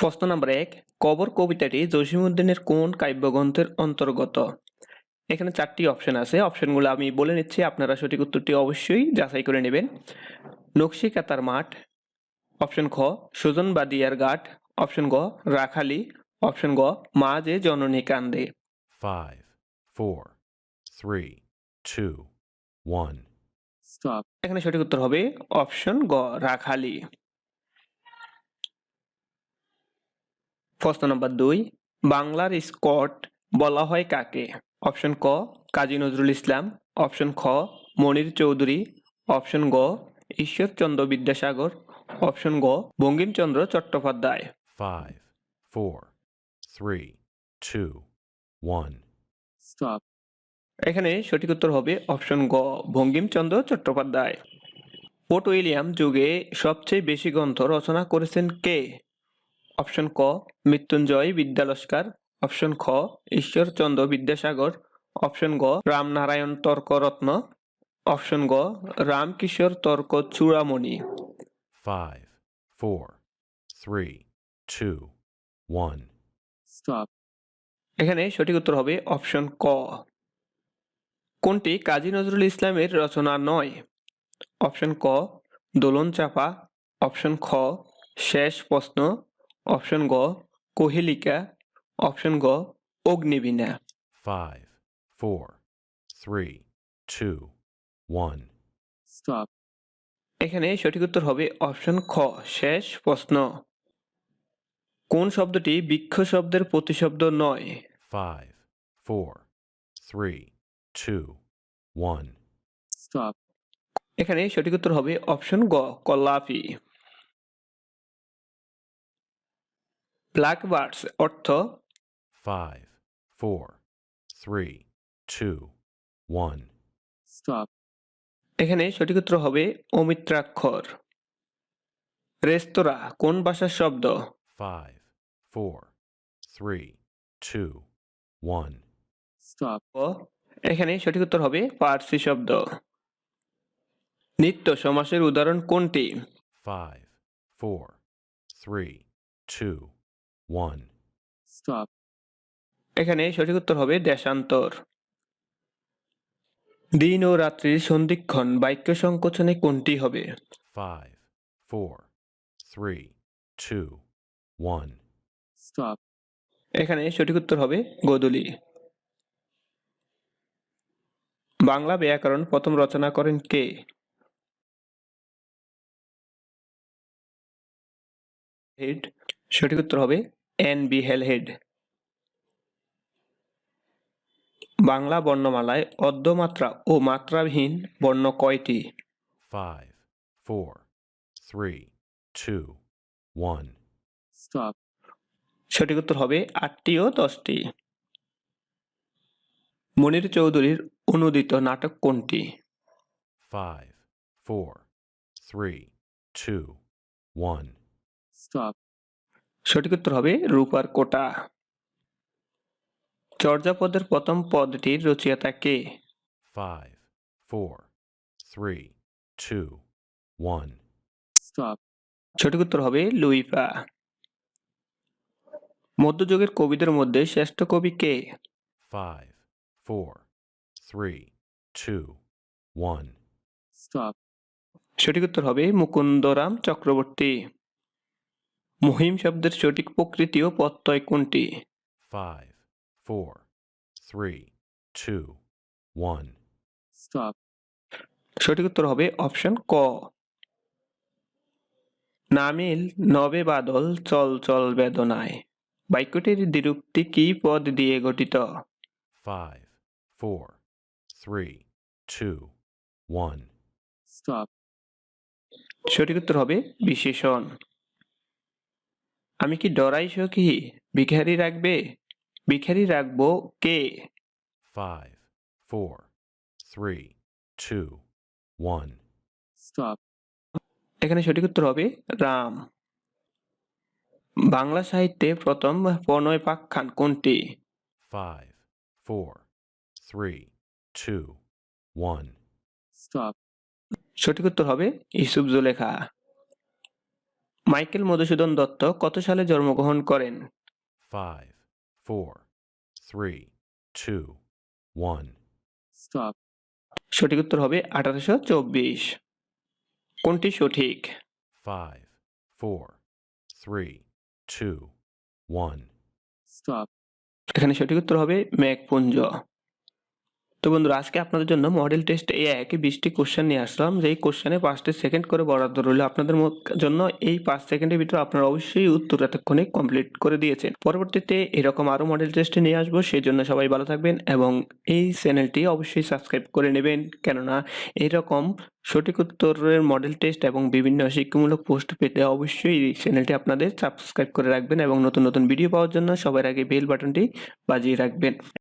প্রশ্ন নাম্বার এক কবর কবিতাটি জসিমউদ্দিনের কোন কাব্যগ্রন্থের অন্তর্গত? এখানে চারটি অপশন আছে। অপশনগুলো আমি বলে নিচ্ছি আপনারা সঠিক উত্তরটি অবশ্যই যাচাই করে নেবেন। নকশি কাতার মাঠ অপশন খ সুজন বাদিয়ার ঘাট অপশন গ রাখালি অপশন গ মা যে জননী কান্দে। Three, two, one. Stop. এখানে সঠিক উত্তর হবে অপশন গ রাখালি। প্রশ্ন নম্বর দুই বাংলার স্কট বলা হয় কাকে? অপশন ক কাজী নজরুল ইসলাম। অপশন খ মনির চৌধুরী। অপশন গ ঈশ্বরচন্দ্র বিদ্যাসাগর। অপশন গ Bankimchandra Chattopadhyay. Four, three, two, one. Stop. এখানে সঠিক উত্তর হবে অপশন গ বঙ্কিমচন্দ্র চট্টোপাধ্যায়। পোর্ট উইলিয়াম যুগে সবচেয়ে বেশি গ্রন্থ রচনা করেছেন কে? অপশন ক মৃত্যুঞ্জয় বিদ্যালস্কার। অপশন খ ঈশ্বরচন্দ্র বিদ্যাসাগর। অপশন গ রামনারায়ণ তর্করত্ন। অপশন গ রামকিশোর তর্ক চূড়ামণি one. Stop. এখানে সঠিক উত্তর হবে অপশন ক। কোনটি কাজী নজরুল ইসলামের রচনা নয়? অপশন ক দোলন চাপা অপশন খ শেষ প্রশ্ন। অপশন গ কোহেলিকা অপশন গ Agnibina Five, four, three, two, one. Stop. এখানে সঠিক উত্তর হবে অপশন খ শেষ প্রশ্ন কোন শব্দটি বৃক্ষ শব্দের প্রতিশব্দ নয় Five, four, three, two, one. Stop. এখানে সঠিক উত্তর হবে অপশন গ কল্লাফি ব্ল্যাকবার্ডস অর্থ Five, four, three, two, one. Stop. এখানে সঠিক উত্তর হবে অমিত্রাক্ষর রেস্তোরাঁ কোন ভাষার শব্দ Five, four, three, two, one. Stop. ও এখানে সঠিক উত্তর হবে পার্সি শব্দ নিত্য সমাসের উদাহরণ কোনটি Five, four, three, two, one. Stop. এখানে সঠিক উত্তর হবে দেশান্তর দিন ও রাত্রির সন্ধিক্ষণ বাক্য সংকোচনে কোনটি হবে Five, four, three, two, one. Stop. এখানে সঠিক উত্তর হবে গোধূলি বাংলা ব্যাকরণ প্রথম রচনা করেন কে হেড সঠিক উত্তর হবে এন বি হেলহেড বাংলা বর্ণমালায় অর্ধমাত্রা ও মাত্রাবিহীন বর্ণ কয়টি four, three, two, one. Stop. সঠিক উত্তর হবে আটটি ও দশটি মনির চৌধুরীর অনুদিত নাটক কোনটি five four three two one Stop. সঠিক উত্তর হবে রূপার কোটা চর্যাপদের প্রথম পদটির রচয়িতা কে three, two, one. Stop. সঠিক উত্তর হবে লুইপা মধ্যযুগের কবিদের মধ্যে শ্রেষ্ঠ কবি কে three, two, one. Stop. সঠিক উত্তর হবে মুকুন্দরাম চক্রবর্তী মহিম শব্দের সঠিক প্রকৃতি ও প্রত্যয় কোনটি one. Stop. সঠিক উত্তর হবে অপশন ক নামিল নবে বাদল চল চল বেদনায় বাক্যটির দ্বিরুক্তি কি পদ দিয়ে গঠিত one. Stop. সঠিক উত্তর হবে বিশেষণ আমি কি ডরাই সখী ভিখারি রাখবে ভিখারি রাখব কে Five, four, three, two, one. Stop. এখানে সঠিক উত্তর হবে রাম বাংলা সাহিত্যে প্রথম প্রণয় পাখ্যান কোনটি Five, four, three, two, one. Stop. সঠিক উত্তর হবে ইসুফ জুলেখা মাইকেল মধুসূদন দত্ত কত সালে জন্মগ্রহণ করেন three, two, one. Stop. সঠিক উত্তর হবে আঠারোশো চব্বিশ কোনটি সঠিক three, two, one. Stop. এখানে সঠিক উত্তর হবে মেঘপুঞ্জ তো বন্ধুরা, আজকে আপনাদের জন্য মডেল টেস্ট এ একে বিশটি কোশ্চেন নিয়ে আসলাম। যেই কোশ্চেনে পাঁচটি সেকেন্ড করে বরাদ্দ রইল আপনাদের জন্য। এই পাঁচ সেকেন্ডের ভিতরে আপনারা অবশ্যই উত্তর এতক্ষণে কমপ্লিট করে দিয়েছেন। পরবর্তীতে এরকম আরও মডেল টেস্টে নিয়ে আসব সেই জন্য সবাই ভালো থাকবেন এবং এই চ্যানেলটি অবশ্যই সাবস্ক্রাইব করে নেবেন। কেননা, এরকম সঠিক উত্তরের মডেল টেস্ট এবং বিভিন্ন শিক্ষামূলক পোস্ট পেতে অবশ্যই এই চ্যানেলটি আপনাদের সাবস্ক্রাইব করে রাখবেন এবং নতুন নতুন ভিডিও পাওয়ার জন্য সবার আগে বেল বাটনটি বাজিয়ে রাখবেন।